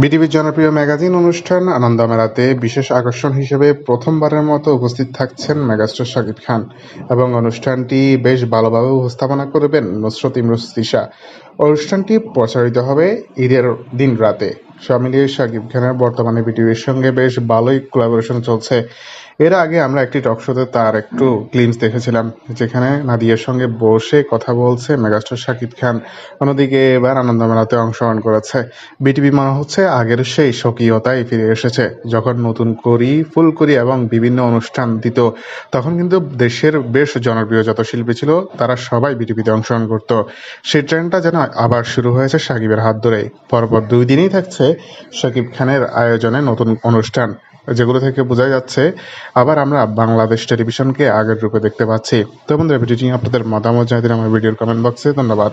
বিটিভির জনপ্রিয় ম্যাগাজিন অনুষ্ঠান আনন্দ মেলাতে বিশেষ আকর্ষণ হিসেবে প্রথমবারের মতো উপস্থিত থাকছেন মেগাস্টার শাকিব খান এবং অনুষ্ঠানটি বেশ ভালোভাবে উপস্থাপনা করবেন নুসরত ইমরুস তিশা। অনুষ্ঠানটি প্রচারিত হবে ঈদের দিন রাতে। খানের বর্তমানে বিটিভির সঙ্গে বেশ ভালোই কোলাবোরেশন চলছে। এর আগে আমরা একটি টক শোতে তার একটু দেখেছিলাম, যেখানে নাদিয়ার সঙ্গে বসে কথা বলছে মেগাস্টার খান। অন্যদিকে এবার আনন্দ মেলাতে অংশগ্রহণ করেছে। বিটিভি মনে হচ্ছে আগের সেই স্বকীয়তাই ফিরে এসেছে। যখন নতুন করি ফুলকড়ি এবং বিভিন্ন অনুষ্ঠান দিত, তখন কিন্তু দেশের বেশ জনপ্রিয় যত শিল্পী ছিল, তারা সবাই বিটিভিতে অংশগ্রহণ করত। সেই ট্রেন্ডটা যেন আবার শুরু হয়েছে সাকিবের হাত ধরেই। পরপর দুই দিনই থাকছে শাকিব খানের আয়োজনে নতুন অনুষ্ঠান, যেগুলো থেকে বোঝা যাচ্ছে আবার আমরা বাংলাদেশ টেলিভিশনকে আগের রূপে দেখতে পাচ্ছি। তো বন্ধুরা, ভিডিওটি আপনাদের মতামত জানিয়ে আমার ভিডিওর কমেন্ট বক্সে ধন্যবাদ।